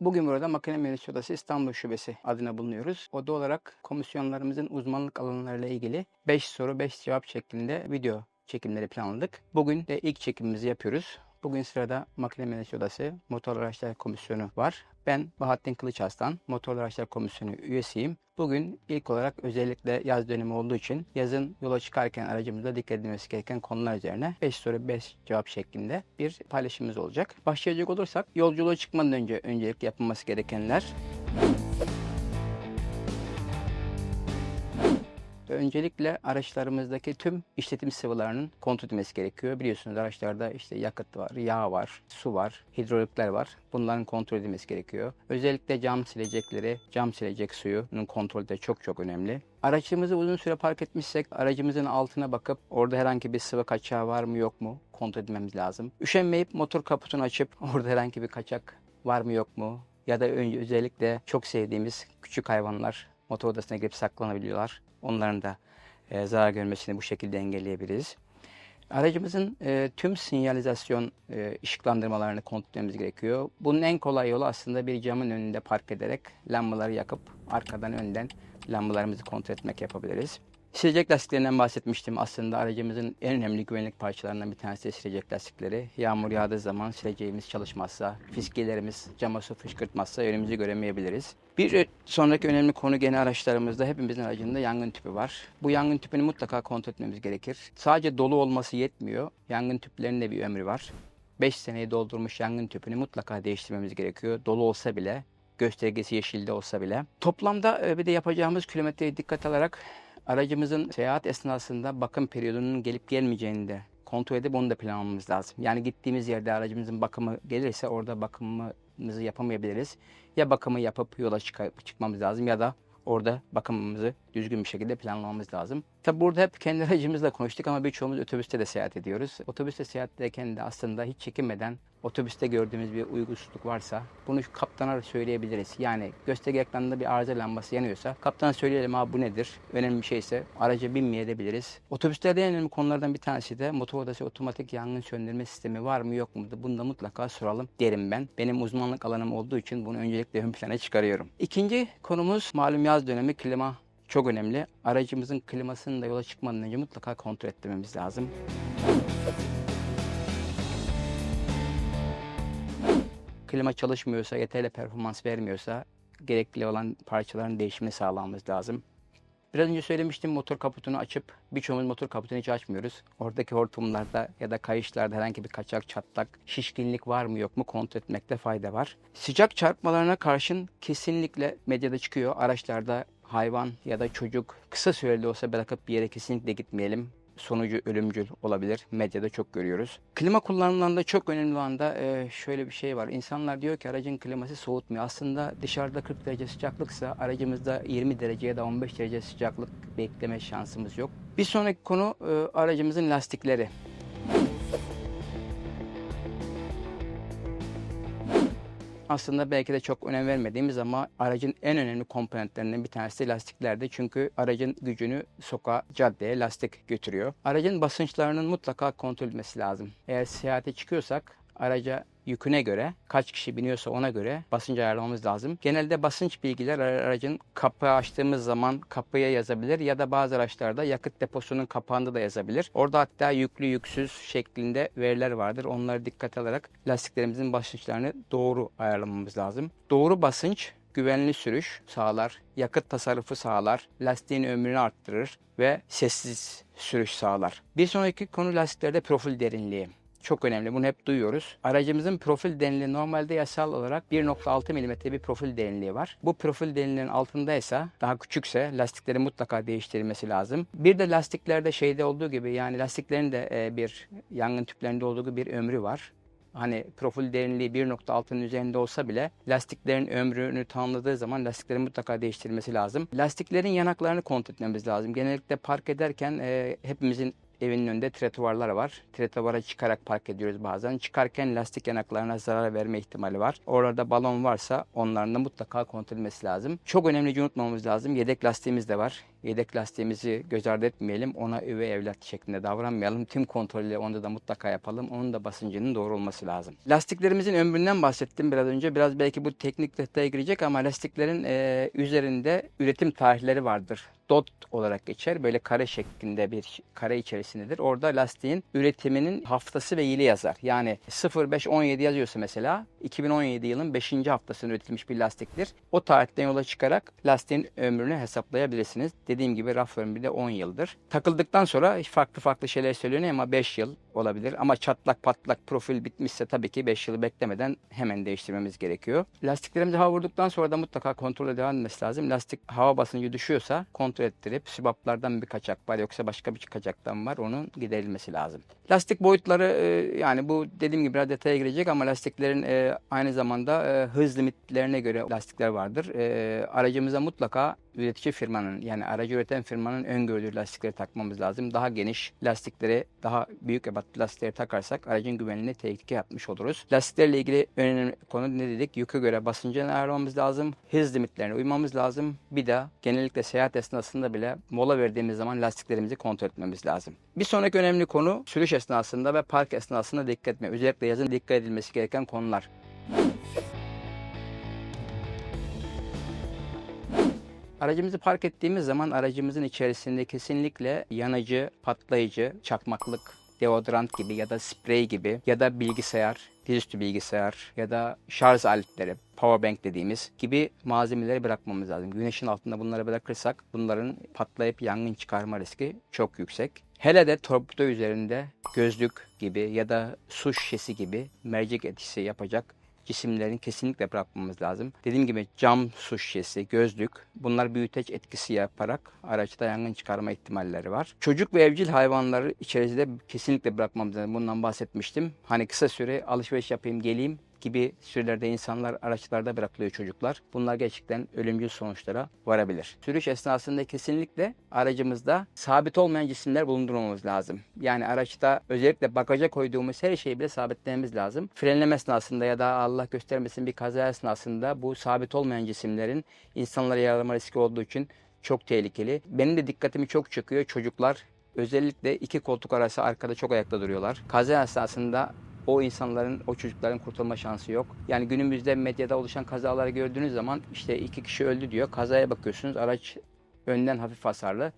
Bugün burada Makine Mühendisliği Odası İstanbul Şubesi adına bulunuyoruz. Oda olarak komisyonlarımızın uzmanlık alanlarıyla ilgili 5 soru 5 cevap şeklinde video çekimleri planladık. Bugün de ilk çekimimizi yapıyoruz. Bugün sırada Makine Mühendisliği Odası Motor Araçlar Komisyonu var. Ben Bahattin Kılıçaslan, Motor Araçlar Komisyonu üyesiyim. Bugün ilk olarak özellikle yaz dönemi olduğu için yazın yola çıkarken aracımızda dikkat edilmesi gereken konular üzerine 5 soru 5 cevap şeklinde bir paylaşımımız olacak. Başlayacak olursak yolculuğa çıkmadan önce öncelikle yapılması gerekenler Öncelikle araçlarımızdaki tüm işletim sıvılarının kontrol edilmesi gerekiyor. Biliyorsunuz araçlarda işte yakıt var, yağ var, su var, hidrolikler var. Bunların kontrol edilmesi gerekiyor. Özellikle cam silecekleri, cam silecek suyunun kontrolü de çok çok önemli. Aracımızı uzun süre park etmişsek aracımızın altına bakıp orada herhangi bir sıvı kaçağı var mı yok mu kontrol etmemiz lazım. Üşenmeyip motor kaputunu açıp orada herhangi bir kaçak var mı yok mu ya da önce özellikle çok sevdiğimiz küçük hayvanlar motor odasına girip saklanabiliyorlar. Onların da e, zarar görmesini bu şekilde engelleyebiliriz. Aracımızın e, tüm sinyalizasyon e, ışıklandırmalarını kontrol etmemiz gerekiyor. Bunun en kolay yolu aslında bir camın önünde park ederek lambaları yakıp arkadan önden lambalarımızı kontrol etmek yapabiliriz. Silecek lastiklerinden bahsetmiştim. Aslında aracımızın en önemli güvenlik parçalarından bir tanesi de silecek lastikleri. Yağmur yağdığı zaman sileceğimiz çalışmazsa, fiskilerimiz cama su fışkırtmazsa önümüzü göremeyebiliriz. Bir sonraki önemli konu gene araçlarımızda hepimizin aracında yangın tüpü var. Bu yangın tüpünü mutlaka kontrol etmemiz gerekir. Sadece dolu olması yetmiyor. Yangın tüplerinin de bir ömrü var. 5 seneyi doldurmuş yangın tüpünü mutlaka değiştirmemiz gerekiyor. Dolu olsa bile, göstergesi yeşilde olsa bile. Toplamda e, bir de yapacağımız kilometreye dikkat alarak aracımızın seyahat esnasında bakım periyodunun gelip gelmeyeceğini de kontrol edip onu da planlamamız lazım. Yani gittiğimiz yerde aracımızın bakımı gelirse orada bakımımızı yapamayabiliriz. Ya bakımı yapıp yola çık- çıkmamız lazım ya da orada bakımımızı düzgün bir şekilde planlamamız lazım. Tabi burada hep kendi aracımızla konuştuk ama birçoğumuz otobüste de seyahat ediyoruz. Otobüste seyahatteyken de aslında hiç çekinmeden otobüste gördüğümüz bir uygunsuzluk varsa bunu kaptana söyleyebiliriz. Yani gösterge ekranında bir arıza lambası yanıyorsa kaptana söyleyelim abi bu nedir? Önemli bir şeyse araca binmeyebiliriz. Otobüslerde en önemli konulardan bir tanesi de motor odası otomatik yangın söndürme sistemi var mı yok mu? Bunu da mutlaka soralım derim ben. Benim uzmanlık alanım olduğu için bunu öncelikle ön plana çıkarıyorum. İkinci konumuz malum yaz dönemi klima çok önemli. Aracımızın klimasını da yola çıkmadan önce mutlaka kontrol ettirmemiz lazım. Klima çalışmıyorsa, yeterli performans vermiyorsa gerekli olan parçaların değişimini sağlamamız lazım. Biraz önce söylemiştim motor kaputunu açıp birçoğumuz motor kaputunu hiç açmıyoruz. Oradaki hortumlarda ya da kayışlarda herhangi bir kaçak, çatlak, şişkinlik var mı yok mu kontrol etmekte fayda var. Sıcak çarpmalarına karşın kesinlikle medyada çıkıyor. Araçlarda hayvan ya da çocuk kısa süreli olsa bırakıp bir yere kesinlikle gitmeyelim. Sonucu ölümcül olabilir. Medyada çok görüyoruz. Klima kullanımlarında çok önemli olan da e, şöyle bir şey var. İnsanlar diyor ki aracın kliması soğutmuyor. Aslında dışarıda 40 derece sıcaklıksa aracımızda 20 derece ya da 15 derece sıcaklık bekleme şansımız yok. Bir sonraki konu e, aracımızın lastikleri. Aslında belki de çok önem vermediğimiz ama aracın en önemli komponentlerinden bir tanesi lastiklerdi. Çünkü aracın gücünü sokağa, caddeye lastik götürüyor. Aracın basınçlarının mutlaka kontrol edilmesi lazım. Eğer seyahate çıkıyorsak araca yüküne göre kaç kişi biniyorsa ona göre basınç ayarlamamız lazım. Genelde basınç bilgiler aracın kapağı açtığımız zaman kapıya yazabilir ya da bazı araçlarda yakıt deposunun kapağında da yazabilir. Orada hatta yüklü yüksüz şeklinde veriler vardır. Onları dikkat alarak lastiklerimizin basınçlarını doğru ayarlamamız lazım. Doğru basınç güvenli sürüş sağlar, yakıt tasarrufu sağlar, lastiğin ömrünü arttırır ve sessiz sürüş sağlar. Bir sonraki konu lastiklerde profil derinliği. Çok önemli. Bunu hep duyuyoruz. Aracımızın profil derinliği normalde yasal olarak 1.6 mm bir profil derinliği var. Bu profil derinliğinin altındaysa daha küçükse lastiklerin mutlaka değiştirilmesi lazım. Bir de lastiklerde şeyde olduğu gibi yani lastiklerin de e, bir yangın tüplerinde olduğu gibi bir ömrü var hani profil derinliği 1.6'nın üzerinde olsa bile lastiklerin ömrünü tamamladığı zaman lastiklerin mutlaka değiştirilmesi lazım. Lastiklerin yanaklarını kontrol etmemiz lazım. Genellikle park ederken e, hepimizin evinin önünde tretuvarlar var. Tretuvara çıkarak park ediyoruz bazen. Çıkarken lastik yanaklarına zarar verme ihtimali var. Orada balon varsa onların da mutlaka kontrol edilmesi lazım. Çok önemli unutmamamız lazım. Yedek lastiğimiz de var. Yedek lastiğimizi göz ardı etmeyelim. Ona üvey evlat şeklinde davranmayalım. Tüm kontrolleri onda da mutlaka yapalım. Onun da basıncının doğru olması lazım. Lastiklerimizin ömründen bahsettim biraz önce. Biraz belki bu teknik detaya girecek ama lastiklerin e, üzerinde üretim tarihleri vardır dot olarak geçer. Böyle kare şeklinde bir kare içerisindedir. Orada lastiğin üretiminin haftası ve yılı yazar. Yani 0517 yazıyorsa mesela 2017 yılın 5. haftasında üretilmiş bir lastiktir. O tarihten yola çıkarak lastiğin ömrünü hesaplayabilirsiniz. Dediğim gibi raf ömrü de 10 yıldır. Takıldıktan sonra farklı farklı şeyler söyleniyor ama 5 yıl olabilir. Ama çatlak patlak profil bitmişse tabii ki 5 yılı beklemeden hemen değiştirmemiz gerekiyor. Lastiklerimizi hava vurduktan sonra da mutlaka kontrole devam etmesi lazım. Lastik hava basıncı düşüyorsa kontrol ettirip sübaplardan bir kaçak var yoksa başka bir kaçaktan var onun giderilmesi lazım. Lastik boyutları e, yani bu dediğim gibi biraz detaya girecek ama lastiklerin e, aynı zamanda e, hız limitlerine göre lastikler vardır. Aracımıza mutlaka üretici firmanın yani aracı üreten firmanın öngördüğü lastikleri takmamız lazım. Daha geniş lastikleri, daha büyük ebatlı lastikleri takarsak aracın güvenliğini tehlike yapmış oluruz. Lastiklerle ilgili önemli konu ne dedik? Yüke göre basıncını ayarlamamız lazım. Hız limitlerine uymamız lazım. Bir de genellikle seyahat esnasında bile mola verdiğimiz zaman lastiklerimizi kontrol etmemiz lazım. Bir sonraki önemli konu sürüş esnasında ve park esnasında dikkat etme. Özellikle yazın dikkat edilmesi gereken konular. Aracımızı park ettiğimiz zaman aracımızın içerisinde kesinlikle yanıcı, patlayıcı, çakmaklık, deodorant gibi ya da sprey gibi ya da bilgisayar, dizüstü bilgisayar ya da şarj aletleri, powerbank dediğimiz gibi malzemeleri bırakmamız lazım. Güneşin altında bunları bırakırsak bunların patlayıp yangın çıkarma riski çok yüksek. Hele de torpido üzerinde gözlük gibi ya da su şişesi gibi mercek etkisi yapacak cisimlerini kesinlikle bırakmamız lazım. Dediğim gibi cam su şişesi, gözlük bunlar büyüteç etkisi yaparak araçta yangın çıkarma ihtimalleri var. Çocuk ve evcil hayvanları içerisinde kesinlikle bırakmamız lazım. Bundan bahsetmiştim. Hani kısa süre alışveriş yapayım geleyim gibi sürelerde insanlar araçlarda bırakılıyor çocuklar. Bunlar gerçekten ölümcül sonuçlara varabilir. Sürüş esnasında kesinlikle aracımızda sabit olmayan cisimler bulundurmamız lazım. Yani araçta özellikle bagaja koyduğumuz her şeyi bile sabitlememiz lazım. Frenleme esnasında ya da Allah göstermesin bir kaza esnasında bu sabit olmayan cisimlerin insanlara yaralama riski olduğu için çok tehlikeli. Benim de dikkatimi çok çekiyor çocuklar Özellikle iki koltuk arası arkada çok ayakta duruyorlar. Kaza esnasında o insanların, o çocukların kurtulma şansı yok. Yani günümüzde medyada oluşan kazaları gördüğünüz zaman işte iki kişi öldü diyor. Kazaya bakıyorsunuz araç önden hafif hasarlı.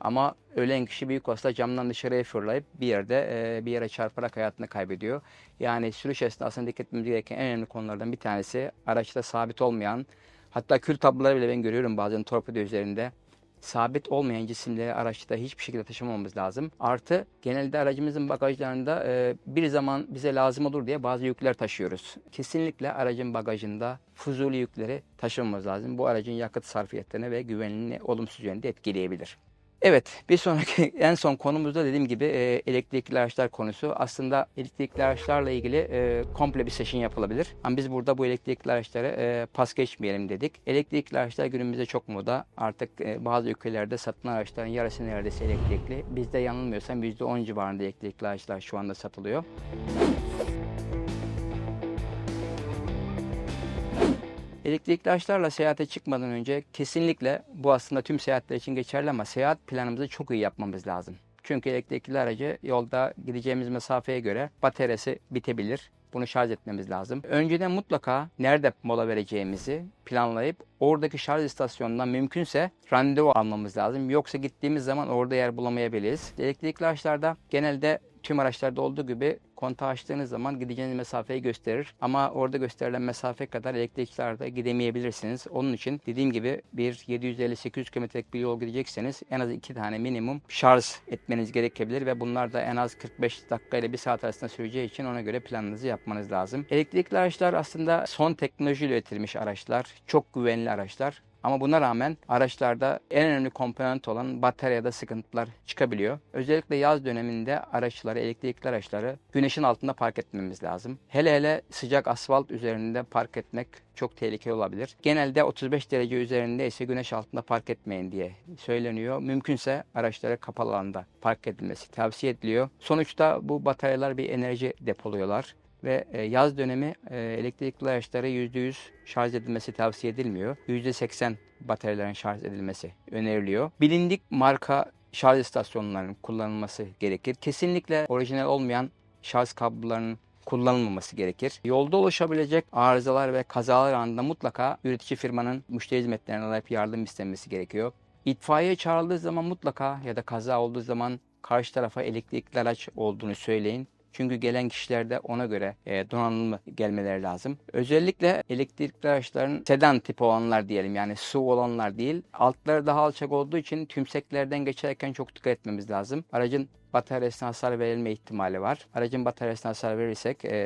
Ama ölen kişi büyük olasılıkla camdan dışarıya fırlayıp bir yerde bir yere çarparak hayatını kaybediyor. Yani sürüş esnasında dikkat etmemiz gereken en önemli konulardan bir tanesi araçta sabit olmayan hatta kül tabloları bile ben görüyorum bazen torpido üzerinde sabit olmayan cisimleri araçta hiçbir şekilde taşımamamız lazım. Artı genelde aracımızın bagajlarında e, bir zaman bize lazım olur diye bazı yükler taşıyoruz. Kesinlikle aracın bagajında fuzuli yükleri taşımamız lazım. Bu aracın yakıt sarfiyetlerine ve güvenliğini olumsuz yönde etkileyebilir. Evet, bir sonraki en son konumuzda dediğim gibi e, elektrikli araçlar konusu. Aslında elektrikli araçlarla ilgili e, komple bir session yapılabilir. Ama biz burada bu elektrikli araçları e, pas geçmeyelim dedik. Elektrikli araçlar günümüzde çok moda. Artık e, bazı ülkelerde satılan araçların yarısı neredeyse elektrikli. Bizde yanılmıyorsam %10 civarında elektrikli araçlar şu anda satılıyor. Elektrikli araçlarla seyahate çıkmadan önce kesinlikle bu aslında tüm seyahatler için geçerli ama seyahat planımızı çok iyi yapmamız lazım. Çünkü elektrikli aracı yolda gideceğimiz mesafeye göre bataryası bitebilir. Bunu şarj etmemiz lazım. Önceden mutlaka nerede mola vereceğimizi planlayıp oradaki şarj istasyonundan mümkünse randevu almamız lazım. Yoksa gittiğimiz zaman orada yer bulamayabiliriz. Elektrikli araçlarda genelde tüm araçlarda olduğu gibi kontağı açtığınız zaman gideceğiniz mesafeyi gösterir. Ama orada gösterilen mesafe kadar elektrikçilerde gidemeyebilirsiniz. Onun için dediğim gibi bir 750-800 kilometrelik bir yol gidecekseniz en az iki tane minimum şarj etmeniz gerekebilir ve bunlar da en az 45 dakika ile 1 saat arasında süreceği için ona göre planınızı yapmanız lazım. Elektrikli araçlar aslında son teknolojiyle üretilmiş araçlar. Çok güvenli araçlar. Ama buna rağmen araçlarda en önemli komponent olan bataryada sıkıntılar çıkabiliyor. Özellikle yaz döneminde araçları, elektrikli araçları güneşin altında park etmemiz lazım. Hele hele sıcak asfalt üzerinde park etmek çok tehlikeli olabilir. Genelde 35 derece üzerinde ise güneş altında park etmeyin diye söyleniyor. Mümkünse araçlara kapalı alanda park edilmesi tavsiye ediliyor. Sonuçta bu bataryalar bir enerji depoluyorlar ve e, yaz dönemi e, elektrikli araçları %100 şarj edilmesi tavsiye edilmiyor. %80 bataryelerin şarj edilmesi öneriliyor. Bilindik marka şarj istasyonlarının kullanılması gerekir. Kesinlikle orijinal olmayan şarj kablolarının kullanılmaması gerekir. Yolda oluşabilecek arızalar ve kazalar anında mutlaka üretici firmanın müşteri hizmetlerini arayıp yardım istemesi gerekiyor. İtfaiye çağrıldığı zaman mutlaka ya da kaza olduğu zaman karşı tarafa elektrikli araç olduğunu söyleyin. Çünkü gelen kişilerde ona göre e, donanımlı gelmeleri lazım. Özellikle elektrikli araçların sedan tipi olanlar diyelim yani su olanlar değil. Altları daha alçak olduğu için tümseklerden geçerken çok dikkat etmemiz lazım. Aracın bataryasına hasar verilme ihtimali var. Aracın bataryasına hasar verirsek e,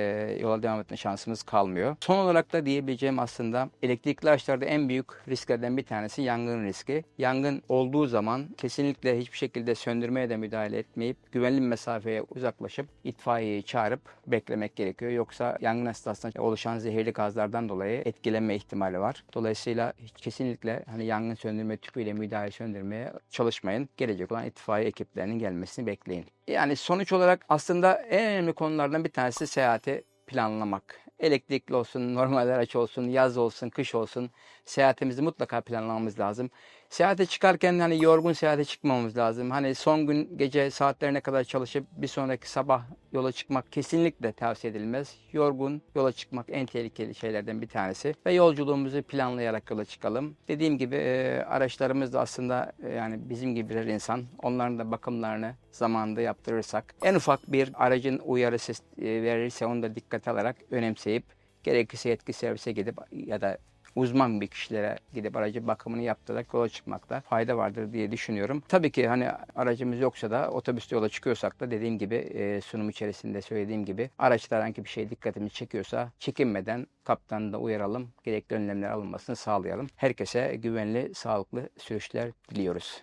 yola devam etme şansımız kalmıyor. Son olarak da diyebileceğim aslında elektrikli araçlarda en büyük risklerden bir tanesi yangın riski. Yangın olduğu zaman kesinlikle hiçbir şekilde söndürmeye de müdahale etmeyip güvenli mesafeye uzaklaşıp itfaiyeyi çağırıp beklemek gerekiyor. Yoksa yangın esnasında oluşan zehirli gazlardan dolayı etkilenme ihtimali var. Dolayısıyla kesinlikle hani yangın söndürme tüpüyle müdahale söndürmeye çalışmayın. Gelecek olan itfaiye ekiplerinin gelmesini bekleyin. Yani sonuç olarak aslında en önemli konulardan bir tanesi seyahati planlamak. Elektrikli olsun, normal araç olsun, yaz olsun, kış olsun seyahatimizi mutlaka planlamamız lazım. Seyahate çıkarken hani yorgun seyahate çıkmamamız lazım. Hani son gün gece saatlerine kadar çalışıp bir sonraki sabah yola çıkmak kesinlikle tavsiye edilmez. Yorgun yola çıkmak en tehlikeli şeylerden bir tanesi. Ve yolculuğumuzu planlayarak yola çıkalım. Dediğim gibi e, araçlarımız da aslında e, yani bizim gibi birer insan. Onların da bakımlarını zamanında yaptırırsak en ufak bir aracın uyarısı e, verirse onu da dikkate alarak önemseyip gerekirse yetki servise gidip ya da uzman bir kişilere gidip aracı bakımını yaptırarak yola çıkmakta fayda vardır diye düşünüyorum. Tabii ki hani aracımız yoksa da otobüste yola çıkıyorsak da dediğim gibi e, sunum içerisinde söylediğim gibi araçta herhangi bir şey dikkatimizi çekiyorsa çekinmeden kaptanı da uyaralım. Gerekli önlemler alınmasını sağlayalım. Herkese güvenli, sağlıklı sürüşler diliyoruz.